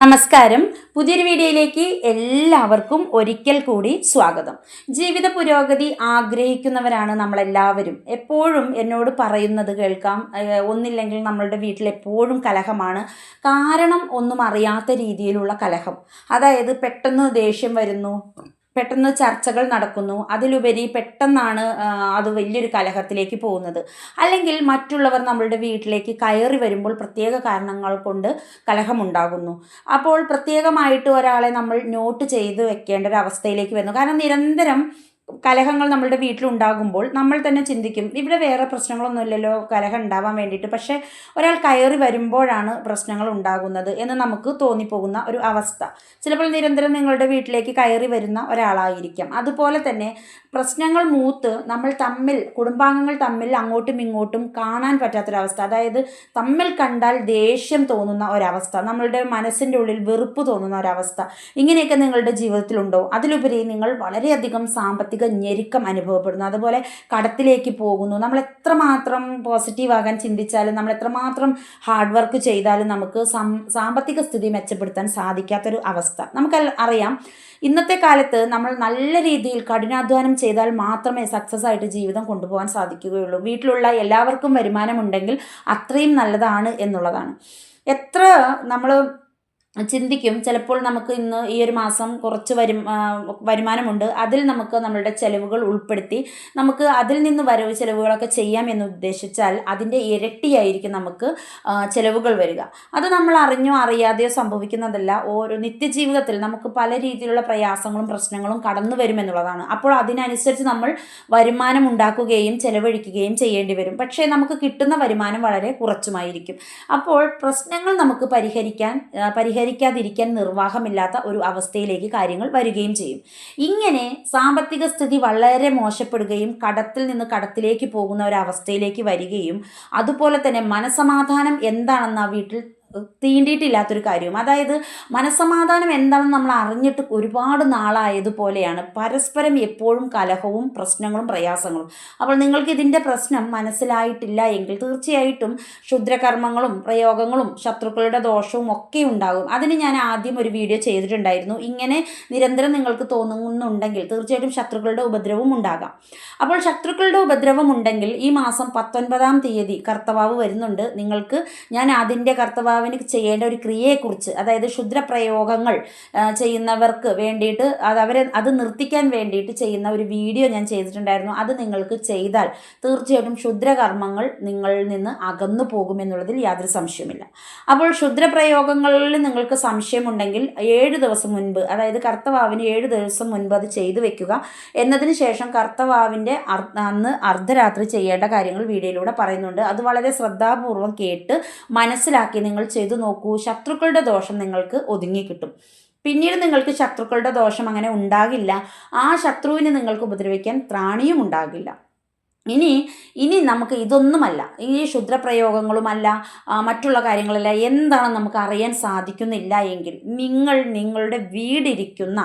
നമസ്കാരം. പുതിയൊരു വീഡിയോയിലേക്ക് എല്ലാവർക്കും ഒരിക്കൽ കൂടി സ്വാഗതം. ജീവിത പുരോഗതി ആഗ്രഹിക്കുന്നവരാണ് നമ്മളെല്ലാവരും. എപ്പോഴും എന്നോട് പറയുന്നത് കേൾക്കാം. ഒന്നില്ലെങ്കിൽ നമ്മളുടെ വീട്ടിൽ എപ്പോഴും കലഹമാണ്. കാരണം ഒന്നും അറിയാത്ത രീതിയിലുള്ള കലഹം. അതായത് പെട്ടെന്ന് ദേഷ്യം വരുന്നു. പെട്ടെന്ന് ചർച്ചകൾ നടക്കുന്നു. അതിലുപരി പെട്ടെന്നാണ് അത് വലിയൊരു കലഹത്തിലേക്ക് പോകുന്നത്. അല്ലെങ്കിൽ മറ്റുള്ളവർ നമ്മളുടെ വീട്ടിലേക്ക് കയറി വരുമ്പോൾ പ്രത്യേക കാരണങ്ങൾ കൊണ്ട് കലഹമുണ്ടാകുന്നു. അപ്പോൾ പ്രത്യേകമായിട്ട് ഒരാളെ നമ്മൾ നോട്ട് ചെയ്ത് വെക്കേണ്ട ഒരു അവസ്ഥയിലേക്ക് വരുന്നു. കാരണം നിരന്തരം കലഹങ്ങൾ നമ്മളുടെ വീട്ടിലുണ്ടാകുമ്പോൾ നമ്മൾ തന്നെ ചിന്തിക്കും ഇവിടെ വേറെ പ്രശ്നങ്ങളൊന്നുമില്ലല്ലോ കലഹം ഉണ്ടാവാൻ വേണ്ടിയിട്ട്. പക്ഷേ ഒരാൾ കയറി വരുമ്പോഴാണ് പ്രശ്നങ്ങൾ ഉണ്ടാകുന്നത് എന്ന് നമുക്ക് തോന്നിപ്പോകുന്ന ഒരു അവസ്ഥ. ചിലപ്പോൾ നിരന്തരം നിങ്ങളുടെ വീട്ടിലേക്ക് കയറി വരുന്ന ഒരാളായിരിക്കാം. അതുപോലെ തന്നെ പ്രശ്നങ്ങൾ മൂത്ത് നമ്മൾ തമ്മിൽ കുടുംബാംഗങ്ങൾ തമ്മിൽ അങ്ങോട്ടും ഇങ്ങോട്ടും കാണാൻ പറ്റാത്തൊരവസ്ഥ അതായത് തമ്മിൽ കണ്ടാൽ ദേഷ്യം തോന്നുന്ന ഒരവസ്ഥ നമ്മളുടെ മനസ്സിന്റെ ഉള്ളിൽ വെറുപ്പ് തോന്നുന്ന ഒരവസ്ഥ ഇങ്ങനെയൊക്കെ നിങ്ങളുടെ ജീവിതത്തിലുണ്ടോ? അതിലുപരി നിങ്ങൾ വളരെയധികം സാമ്പത്തിക ഞെരുക്കം അനുഭവപ്പെടുന്നു. അതുപോലെ കടത്തിലേക്ക് പോകുന്നു. നമ്മൾ എത്രമാത്രം പോസിറ്റീവ് ആകാൻ ചിന്തിച്ചാലും നമ്മൾ എത്രമാത്രം ഹാർഡ് വർക്ക് ചെയ്താലും നമുക്ക് സാമ്പത്തിക സ്ഥിതി മെച്ചപ്പെടുത്താൻ സാധിക്കാത്തൊരു അവസ്ഥ. നമുക്ക് അറിയാം. ഇന്നത്തെ കാലത്ത് നമ്മൾ നല്ല രീതിയിൽ കഠിനാധ്വാനം ചെയ്താൽ മാത്രമേ സക്സസ് ആയിട്ട് ജീവിതം കൊണ്ടുപോകാൻ സാധിക്കുകയുള്ളൂ. വീട്ടിലുള്ള എല്ലാവർക്കും വരുമാനമുണ്ടെങ്കിൽ അത്രയും നല്ലതാണ് എന്നുള്ളതാണ്. എത്ര നമ്മൾ ചിന്തിക്കും. ചിലപ്പോൾ നമുക്ക് ഇന്ന് ഈ ഒരു മാസം കുറച്ച് വരും വരുമാനമുണ്ട്. അതിൽ നമുക്ക് നമ്മളുടെ ചെലവുകൾ ഉൾപ്പെടുത്തി നമുക്ക് അതിൽ നിന്ന് വരവ് ചെലവുകളൊക്കെ ചെയ്യാം എന്ന് ഉദ്ദേശിച്ചാൽ അതിന്റെ ഇരട്ടിയായിരിക്കും നമുക്ക് ചിലവുകൾ വരിക. അത് നമ്മൾ അറിഞ്ഞോ അറിയാതെയോ സംഭവിക്കുന്നതല്ല. ഓരോ നിത്യജീവിതത്തിൽ നമുക്ക് പല രീതിയിലുള്ള പ്രയാസങ്ങളും പ്രശ്നങ്ങളും കടന്നു വരുമെന്നുള്ളതാണ് അപ്പോൾ അതിനനുസരിച്ച് നമ്മൾ വരുമാനം ഉണ്ടാക്കുകയും ചെലവഴിക്കുകയും ചെയ്യേണ്ടി വരും. പക്ഷേ നമുക്ക് കിട്ടുന്ന വരുമാനം വളരെ കുറച്ചുമായിരിക്കും. അപ്പോൾ പ്രശ്നങ്ങൾ നമുക്ക് പരിഹരിക്കാൻ ആ, പരിഹരിക്കാതിരിക്കാൻ നിർവാഹമില്ലാത്ത ഒരു അവസ്ഥയിലേക്ക് കാര്യങ്ങൾ വരികയും ചെയ്യും. ഇങ്ങനെ സാമ്പത്തിക സ്ഥിതി വളരെ മോശപ്പെടുകയും കടത്തിൽ നിന്ന് കടത്തിലേക്ക് പോകുന്ന ഒരു അവസ്ഥയിലേക്ക് വരികയും അതുപോലെ തന്നെ മനസമാധാനം എന്താണെന്ന് ആ വീട്ടിൽ തീണ്ടിയിട്ടില്ലാത്തൊരു കാര്യവും. അതായത് മനസ്സമാധാനം എന്താണെന്ന് നമ്മൾ അറിഞ്ഞിട്ട് ഒരുപാട് നാളായതുപോലെയാണ് പരസ്പരം എപ്പോഴും കലഹവും പ്രശ്നങ്ങളും പ്രയാസങ്ങളും. അപ്പോൾ നിങ്ങൾക്ക് ഇതിന്റെ പ്രശ്നം മനസ്സിലായിട്ടില്ല എങ്കിൽ തീർച്ചയായിട്ടും ക്ഷുദ്രകർമ്മങ്ങളും പ്രയോഗങ്ങളും ശത്രുക്കളുടെ ദോഷവും ഒക്കെ ഉണ്ടാകും. അതിന് ഞാൻ ആദ്യം ഒരു വീഡിയോ ചെയ്തിട്ടുണ്ടായിരുന്നു. ഇങ്ങനെ നിരന്തരം നിങ്ങൾക്ക് തോന്നുന്നുണ്ടെങ്കിൽ തീർച്ചയായിട്ടും ശത്രുക്കളുടെ ഉപദ്രവവും ഉണ്ടാകാം. അപ്പോൾ ശത്രുക്കളുടെ ഉപദ്രവം ഉണ്ടെങ്കിൽ ഈ മാസം പത്തൊൻപതാം തീയതി കർത്തവാവ് വരുന്നുണ്ട്. നിങ്ങൾക്ക് ഞാൻ അതിന്റെ കർത്തവാവിന് ചെയ്യേണ്ട ഒരു ക്രിയയെക്കുറിച്ച് അതായത് ക്ഷുദ്രപ്രയോഗങ്ങൾ ചെയ്യുന്നവർക്ക് വേണ്ടിയിട്ട് അത് അവരെ അത് നിർത്തിക്കാൻ വേണ്ടിയിട്ട് ചെയ്യുന്ന ഒരു വീഡിയോ ഞാൻ ചെയ്തിട്ടുണ്ടായിരുന്നു. അത് നിങ്ങൾക്ക് ചെയ്താൽ തീർച്ചയായിട്ടും ക്ഷുദ്രകർമ്മങ്ങൾ നിങ്ങളിൽ നിന്ന് അകന്നു പോകുമെന്നുള്ളതിൽ യാതൊരു സംശയമില്ല അപ്പോൾ ക്ഷുദ്രപ്രയോഗങ്ങളിൽ നിങ്ങൾക്ക് സംശയമുണ്ടെങ്കിൽ ഏഴ് ദിവസം മുൻപ് അതായത് കർത്തവാവിന് ഏഴ് ദിവസം മുൻപ് അത് ചെയ്തു വെക്കുക. എന്നതിന് ശേഷം കർത്തവാവിന്റെ അന്ന് അർദ്ധരാത്രി ചെയ്യേണ്ട കാര്യങ്ങൾ വീഡിയോയിലൂടെ പറയുന്നുണ്ട്. അത് വളരെ ശ്രദ്ധാപൂർവം കേട്ട് മനസ്സിലാക്കി നിങ്ങൾ ചെയ്തു നോക്കൂ ശത്രുക്കളുടെ ദോഷം നിങ്ങൾക്ക് ഒതുങ്ങിക്കിട്ടും പിന്നീട് നിങ്ങൾക്ക് ശത്രുക്കളുടെ ദോഷം അങ്ങനെ ഉണ്ടാകില്ല. ആ ശത്രുവിനെ നിങ്ങൾക്ക് ഉപദ്രവിക്കാൻ ത്രാണിയും ഉണ്ടാകില്ല. ഇനി ഇനി നമുക്ക് ഇതൊന്നുമല്ല. ഈ ക്ഷുദ്രപ്രയോഗങ്ങളുമല്ല മറ്റുള്ള കാര്യങ്ങളല്ല എന്താണ് നമുക്ക് അറിയാൻ സാധിക്കുന്നില്ല എങ്കിൽ നിങ്ങൾ നിങ്ങളുടെ വീടിരിക്കുന്ന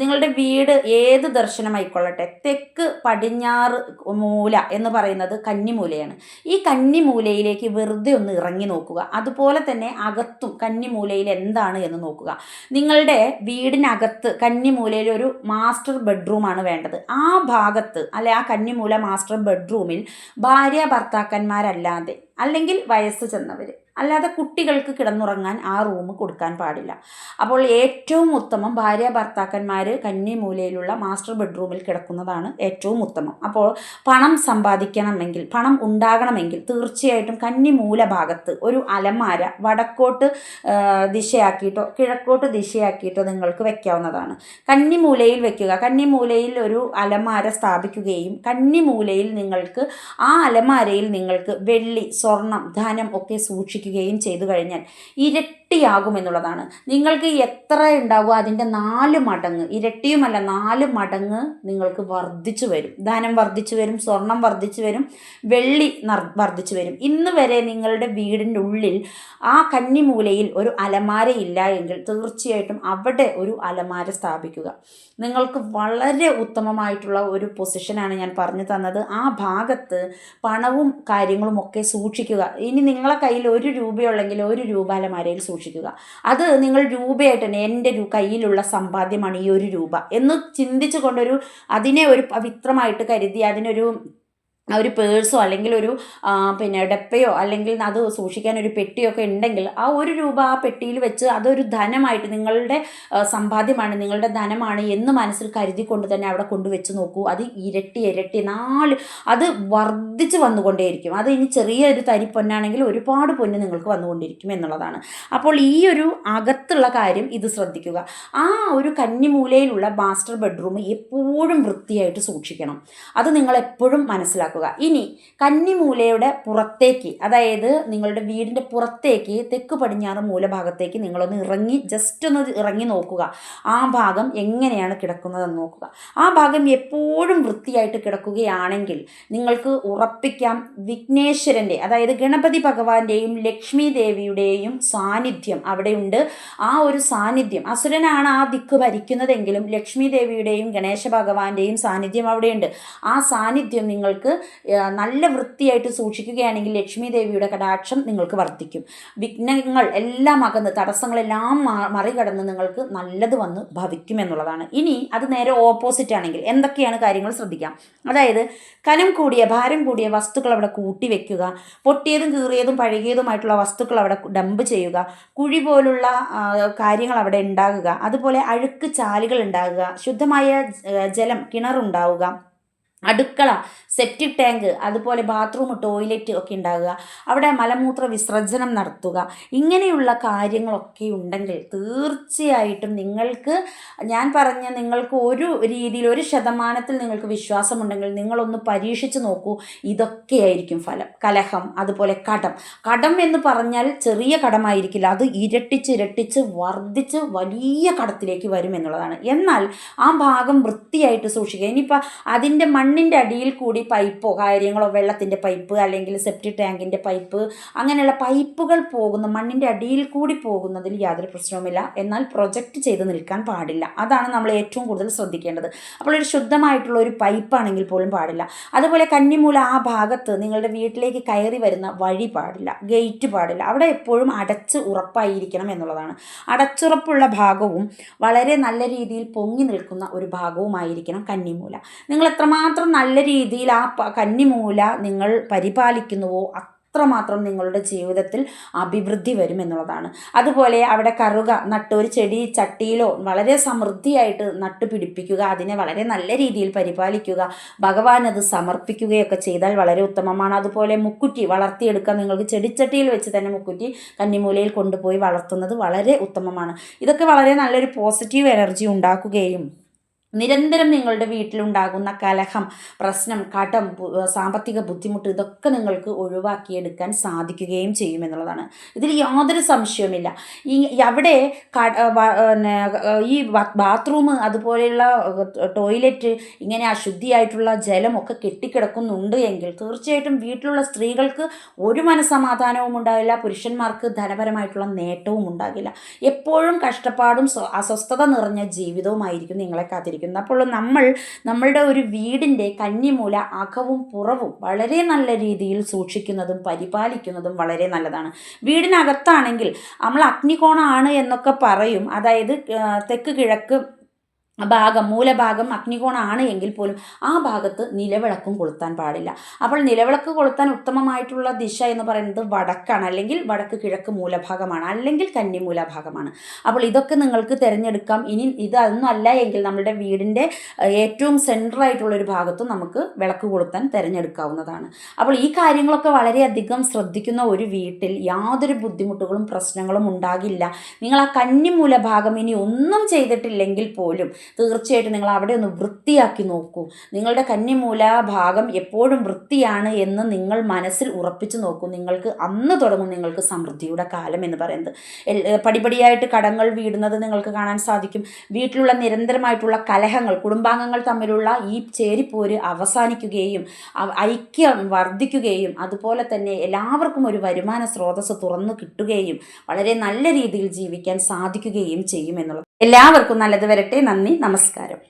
നിങ്ങളുടെ വീട് ഏത് ദർശനമായിക്കൊള്ളട്ടെ തെക്ക് പടിഞ്ഞാറ് മൂല എന്ന് പറയുന്നത് കന്നിമൂലയാണ്. ഈ കന്നിമൂലയിലേക്ക് വെറുതെ ഒന്ന് ഇറങ്ങി നോക്കുക. അതുപോലെ തന്നെ അകത്തും കന്നിമൂലയിൽ എന്താണ് എന്ന് നോക്കുക. നിങ്ങളുടെ വീടിനകത്ത് കന്നിമൂലയിൽ ഒരു മാസ്റ്റർ ബെഡ്റൂമാണ് വേണ്ടത്. ആ ഭാഗത്ത് അല്ലെ ആ കന്നിമൂല മാസ്റ്റർ ബെഡ്റൂമിൽ ഭാര്യ ഭർത്താക്കന്മാരല്ലാതെ അല്ലെങ്കിൽ വയസ്സ് ചെന്നവർ അല്ലാതെ കുട്ടികൾക്ക് കിടന്നുറങ്ങാൻ ആ റൂം കൊടുക്കാൻ പാടില്ല. അപ്പോൾ ഏറ്റവും ഉത്തമം ഭാര്യ ഭർത്താക്കന്മാർ കന്നിമൂലയിലുള്ള മാസ്റ്റർ ബെഡ്റൂമിൽ കിടക്കുന്നതാണ് ഏറ്റവും ഉത്തമം. അപ്പോൾ പണം സമ്പാദിക്കണമെങ്കിൽ പണം ഉണ്ടാകണമെങ്കിൽ തീർച്ചയായിട്ടും കന്നിമൂല ഭാഗത്ത് ഒരു അലമാര വടക്കോട്ട് ദിശയാക്കിയിട്ടോ കിഴക്കോട്ട് ദിശയാക്കിയിട്ടോ നിങ്ങൾക്ക് വെക്കാവുന്നതാണ്. കന്നിമൂലയിൽ വെക്കുക. കന്നിമൂലയിൽ ഒരു അലമാര സ്ഥാപിക്കുകയും കന്നിമൂലയിൽ നിങ്ങൾക്ക് ആ അലമാരയിൽ നിങ്ങൾക്ക് വെള്ളി സ്വർണം ധനം ഒക്കെ സൂക്ഷിക്കുകയും ചെയ്തു കഴിഞ്ഞാൽ ഇരട്ടിയാകുമെന്നുള്ളതാണ് നിങ്ങൾക്ക് എത്ര ഉണ്ടാകുമോ അതിന്റെ നാല് മടങ്ങ് ഇരട്ടിയുമല്ല നാല് മടങ്ങ് നിങ്ങൾക്ക് വർദ്ധിച്ചു വരും. ധനം വർദ്ധിച്ചു വരും സ്വർണം വർദ്ധിച്ചു വരും വെള്ളി വർദ്ധിച്ചു വരും. ഇന്ന് വരെ നിങ്ങളുടെ വീടിന്റെ ഉള്ളിൽ ആ കന്നിമൂലയിൽ ഒരു അലമാര ഇല്ല എങ്കിൽ തീർച്ചയായിട്ടും അവിടെ ഒരു അലമാര സ്ഥാപിക്കുക. നിങ്ങൾക്ക് വളരെ ഉത്തമമായിട്ടുള്ള ഒരു പൊസിഷനാണ് ഞാൻ പറഞ്ഞു തന്നത്. ആ ഭാഗത്ത് പണവും കാര്യങ്ങളും ഒക്കെ സൂക്ഷിക്കുക. ഇനി നിങ്ങളെ കയ്യിൽ ഒരു രൂപയുള്ളെങ്കിൽ ഒരു രൂപ അലമാരയിൽ സൂക്ഷിക്കുക. സൂക്ഷിക്കുക. അത് നിങ്ങൾ രൂപയായിട്ട് തന്നെ എന്റെ കയ്യിലുള്ള സമ്പാദ്യമാണ് ഈ ഒരു രൂപ എന്ന് ചിന്തിച്ചു കൊണ്ടൊരു അതിനെ ഒരു പവിത്രമായിട്ട് കരുതി അതിനൊരു ഒരു പേഴ്സോ അല്ലെങ്കിൽ ഒരു പിന്നെ ഡെപ്പയോ അല്ലെങ്കിൽ അത് സൂക്ഷിക്കാൻ ഒരു പെട്ടിയോ ഒക്കെ ഉണ്ടെങ്കിൽ ആ ഒരു രൂപ ആ പെട്ടിയിൽ വെച്ച് അതൊരു ധനമായിട്ട് നിങ്ങളുടെ സമ്പാദ്യമാണ് നിങ്ങളുടെ ധനമാണ് എന്ന് മനസ്സിൽ കരുതിക്കൊണ്ട് തന്നെ അവിടെ കൊണ്ടുവച്ച് നോക്കൂ. അത് ഇരട്ടി ഇരട്ടി നാല് അത് വർദ്ധിച്ച് വന്നുകൊണ്ടേയിരിക്കും. അത് ഇനി ചെറിയൊരു തരി പൊന്നാണെങ്കിൽ ഒരുപാട് പൊന്ന് നിങ്ങൾക്ക് വന്നുകൊണ്ടിരിക്കും എന്നുള്ളതാണ്. അപ്പോൾ ഈ ഒരു അകത്തുള്ള കാര്യം ഇത് ശ്രദ്ധിക്കുക. ആ ഒരു കന്നിമൂലയിലുള്ള മാസ്റ്റർ ബെഡ്റൂം എപ്പോഴും വൃത്തിയായിട്ട് സൂക്ഷിക്കണം. അത് നിങ്ങൾ എപ്പോഴും മനസ്സിലാക്കുക. ഇനി കന്നിമൂലയുടെ പുറത്തേക്ക് അതായത് നിങ്ങളുടെ വീടിന്റെ പുറത്തേക്ക് തെക്ക് പടിഞ്ഞാറ് മൂലഭാഗത്തേക്ക് നിങ്ങളൊന്ന് ഇറങ്ങി ജസ്റ്റ് ഒന്ന് ഇറങ്ങി നോക്കുക. ആ ഭാഗം എങ്ങനെയാണ് കിടക്കുന്നതെന്ന് നോക്കുക. ആ ഭാഗം എപ്പോഴും വൃത്തിയായിട്ട് കിടക്കുകയാണെങ്കിൽ നിങ്ങൾക്ക് ഉറപ്പിക്കാം വിഘ്നേശ്വരന്റെ അതായത് ഗണപതി ഭഗവാന്റെയും ലക്ഷ്മി ദേവിയുടെയും സാന്നിധ്യം അവിടെയുണ്ട്. ആ ഒരു സാന്നിധ്യം അസുരനാണ് ആ ദിക്ക് ഭരിക്കുന്നതെങ്കിലും ലക്ഷ്മി ദേവിയുടെയും ഗണേശ ഭഗവാന്റെയും സാന്നിധ്യം അവിടെയുണ്ട്. ആ സാന്നിധ്യം നിങ്ങൾക്ക് നല്ല വൃത്തിയായിട്ട് സൂക്ഷിക്കുകയാണെങ്കിൽ ലക്ഷ്മി ദേവിയുടെ കടാക്ഷം നിങ്ങൾക്ക് വർദ്ധിക്കും. വിഘ്നങ്ങൾ എല്ലാം അകന്ന് തടസ്സങ്ങളെല്ലാം മറികടന്ന് നിങ്ങൾക്ക് നല്ലത് വന്ന് ഭവിക്കും എന്നുള്ളതാണ്. ഇനി അത് നേരെ ഓപ്പോസിറ്റ് ആണെങ്കിൽ എന്തൊക്കെയാണ് കാര്യങ്ങൾ ശ്രദ്ധിക്കാം? അതായത് കനം കൂടിയ ഭാരം കൂടിയ വസ്തുക്കൾ അവിടെ കൂട്ടി വെക്കുക പൊട്ടിയതും കീറിയതും പഴകിയതുമായിട്ടുള്ള വസ്തുക്കൾ അവിടെ ഡംപ് ചെയ്യുക കുഴി പോലുള്ള കാര്യങ്ങൾ അവിടെ ഉണ്ടാകുക അതുപോലെ അഴുക്ക് ചാലുകൾ ഉണ്ടാകുക ശുദ്ധമായ ജലം കിണറുണ്ടാവുക അടുക്കള സെപ്റ്റിക് ടാങ്ക് അതുപോലെ ബാത്റൂം ടോയ്ലറ്റ് ഒക്കെ ഉണ്ടാകുക അവിടെ മലമൂത്ര വിസർജനം നടത്തുക. ഇങ്ങനെയുള്ള കാര്യങ്ങളൊക്കെ ഉണ്ടെങ്കിൽ തീർച്ചയായിട്ടും നിങ്ങൾക്ക് ഞാൻ പറഞ്ഞ നിങ്ങൾക്ക് ഒരു രീതിയിൽ ഒരു ശതമാനത്തിൽ നിങ്ങൾക്ക് വിശ്വാസമുണ്ടെങ്കിൽ നിങ്ങളൊന്ന് പരീക്ഷിച്ച് നോക്കൂ. ഇതൊക്കെയായിരിക്കും ഫലം. കലഹം അതുപോലെ കടം. കടം എന്ന് പറഞ്ഞാൽ ചെറിയ കടമായിരിക്കില്ല. അത് ഇരട്ടിച്ച് ഇരട്ടിച്ച് വർദ്ധിച്ച് വലിയ കടത്തിലേക്ക് വരും എന്നുള്ളതാണ്. എന്നാൽ ആ ഭാഗം വൃത്തിയായിട്ട് സൂക്ഷിക്കുക. ഇനിയിപ്പോൾ അതിന്റെ മണ്ണിന്റെ അടിയിൽ കൂടി പൈപ്പോ കാര്യങ്ങളോ വെള്ളത്തിന്റെ പൈപ്പ് അല്ലെങ്കിൽ സെപ്റ്റി ടാങ്കിന്റെ പൈപ്പ് അങ്ങനെയുള്ള പൈപ്പുകൾ പോകുന്ന മണ്ണിന്റെ അടിയിൽ കൂടി പോകുന്നതിൽ യാതൊരു പ്രശ്നവുമില്ല. എന്നാൽ പ്രൊജക്റ്റ് ചെയ്ത് നിൽക്കാൻ പാടില്ല. അതാണ് നമ്മൾ ഏറ്റവും കൂടുതൽ ശ്രദ്ധിക്കേണ്ടത്. അപ്പോൾ ഒരു ശുദ്ധമായിട്ടുള്ള ഒരു പൈപ്പാണെങ്കിൽ പോലും പാടില്ല. അതുപോലെ കന്നിമൂല ആ ഭാഗത്ത് നിങ്ങളുടെ വീട്ടിലേക്ക് കയറി വരുന്ന വഴി പാടില്ല. ഗേറ്റ് പാടില്ല. അവിടെ എപ്പോഴും അടച്ച് ഉറപ്പായിരിക്കണം എന്നുള്ളതാണ്. അടച്ചുറപ്പുള്ള ഭാഗവും വളരെ നല്ല രീതിയിൽ പൊങ്ങി നിൽക്കുന്ന ഒരു ഭാഗവുമായിരിക്കണം കന്നിമൂല. നിങ്ങൾ എത്രമാത്രം നല്ല രീതിയിൽ ആ കന്നിമൂല നിങ്ങൾ പരിപാലിക്കുന്നുവോ അത്രമാത്രം നിങ്ങളുടെ ജീവിതത്തിൽ അഭിവൃദ്ധി വരും എന്നുള്ളതാണ് അതുപോലെ അവിടെ കറുക നട്ട് ഒരു ചെടി ചട്ടിയിലോ വളരെ സമൃദ്ധിയായിട്ട് നട്ട് പിടിപ്പിക്കുക അതിനെ വളരെ നല്ല രീതിയിൽ പരിപാലിക്കുക ഭഗവാൻ അത് സമർപ്പിക്കുകയൊക്കെ ചെയ്താൽ വളരെ ഉത്തമമാണ്. അതുപോലെ മുക്കുറ്റി വളർത്തിയെടുക്കാൻ നിങ്ങൾക്ക് ചെടിച്ചട്ടിയിൽ വെച്ച് തന്നെ മുക്കുറ്റി കന്നിമൂലയിൽ കൊണ്ടുപോയി വളർത്തുന്നത് വളരെ ഉത്തമമാണ്. ഇതൊക്കെ വളരെ നല്ലൊരു പോസിറ്റീവ് എനർജി ഉണ്ടാക്കുകയും നിരന്തരം നിങ്ങളുടെ വീട്ടിലുണ്ടാകുന്ന കലഹം പ്രശ്നം കടം സാമ്പത്തിക ബുദ്ധിമുട്ട് ഇതൊക്കെ നിങ്ങൾക്ക് ഒഴിവാക്കിയെടുക്കാൻ സാധിക്കുകയും ചെയ്യുമെന്നുള്ളതാണ് ഇതിൽ യാതൊരു സംശയവുമില്ല. ഈ അവിടെ ഈ ബാത്റൂം അതുപോലെയുള്ള ടോയ്ലറ്റ് ഇങ്ങനെ അശുദ്ധിയായിട്ടുള്ള ജലമൊക്കെ കെട്ടിക്കിടക്കുന്നുണ്ട് എങ്കിൽ തീർച്ചയായിട്ടും വീട്ടിലുള്ള സ്ത്രീകൾക്ക് ഒരു മനസമാധാനവും ഉണ്ടാകില്ല പുരുഷന്മാർക്ക് ധനപരമായിട്ടുള്ള നേട്ടവും ഉണ്ടാകില്ല. എപ്പോഴും കഷ്ടപ്പാടും അസ്വസ്ഥത നിറഞ്ഞ ജീവിതവുമായിരിക്കും നിങ്ങളെ കാത്തിരിക്കുന്നത്. അപ്പോൾ നമ്മൾ നമ്മളുടെ ഒരു വീടിന്റെ കന്നിമൂല അകവും പുറവും വളരെ നല്ല രീതിയിൽ സൂക്ഷിക്കുന്നതും പരിപാലിക്കുന്നതും വളരെ നല്ലതാണ്. വീടിനകത്താണെങ്കിൽ നമ്മൾ അഗ്നികോണാണ് എന്നൊക്കെ പറയും. അതായത് തെക്ക് കിഴക്ക് ഭാഗം മൂലഭാഗം അഗ്നികോണാണ് എങ്കിൽ പോലും ആ ഭാഗത്ത് നിലവിളക്കും കൊളുത്താൻ പാടില്ല. അപ്പോൾ നിലവിളക്ക് കൊളുത്താൻ ഉത്തമമായിട്ടുള്ള ദിശ എന്ന് പറയുന്നത് വടക്കാണ്. അല്ലെങ്കിൽ വടക്ക് കിഴക്ക് മൂലഭാഗമാണ്. അല്ലെങ്കിൽ കന്നി മൂലഭാഗമാണ്. അപ്പോൾ ഇതൊക്കെ നിങ്ങൾക്ക് തിരഞ്ഞെടുക്കാം. ഇനി ഇതൊന്നും അല്ല എങ്കിൽ നമ്മുടെ വീടിന്റെ ഏറ്റവും സെന്ററായിട്ടുള്ളൊരു ഭാഗത്തും നമുക്ക് വിളക്ക് കൊളുത്താൻ തിരഞ്ഞെടുക്കാവുന്നതാണ്. അപ്പോൾ ഈ കാര്യങ്ങളൊക്കെ വളരെയധികം ശ്രദ്ധിക്കുന്ന ഒരു വീട്ടിൽ യാതൊരു ബുദ്ധിമുട്ടുകളും പ്രശ്നങ്ങളും ഉണ്ടാകില്ല. നിങ്ങൾ ആ കന്നി മൂലഭാഗം ഇനി ഒന്നും ചെയ്തിട്ടില്ലെങ്കിൽ പോലും തീർച്ചയായിട്ടും നിങ്ങൾ അവിടെ ഒന്ന് വൃത്തിയാക്കി നോക്കൂ. നിങ്ങളുടെ കന്നിമൂല ഭാഗം എപ്പോഴും വൃത്തിയാണ് എന്ന് നിങ്ങൾ മനസ്സിൽ ഉറപ്പിച്ചു നോക്കൂ. നിങ്ങൾക്ക് അന്ന് തുടങ്ങും നിങ്ങൾക്ക് സമൃദ്ധിയുടെ കാലം എന്ന് പറയുന്നത്. പടിപടിയായിട്ട് കടങ്ങൾ വീടുന്നത് നിങ്ങൾക്ക് കാണാൻ സാധിക്കും. വീട്ടിലുള്ള നിരന്തരമായിട്ടുള്ള കലഹങ്ങൾ കുടുംബാംഗങ്ങൾ തമ്മിലുള്ള ഈ ചേരിപ്പോര് അവസാനിക്കുകയും ഐക്യം വർദ്ധിക്കുകയും അതുപോലെ തന്നെ എല്ലാവർക്കും ഒരു വരുമാന സ്രോതസ്സ് തുറന്നു കിട്ടുകയും വളരെ നല്ല രീതിയിൽ ജീവിക്കാൻ സാധിക്കുകയും ചെയ്യും എന്നുള്ളത്. എല്ലാവർക്കും നല്ലത് വരട്ടെ. നന്ദി നമസ്കാരം.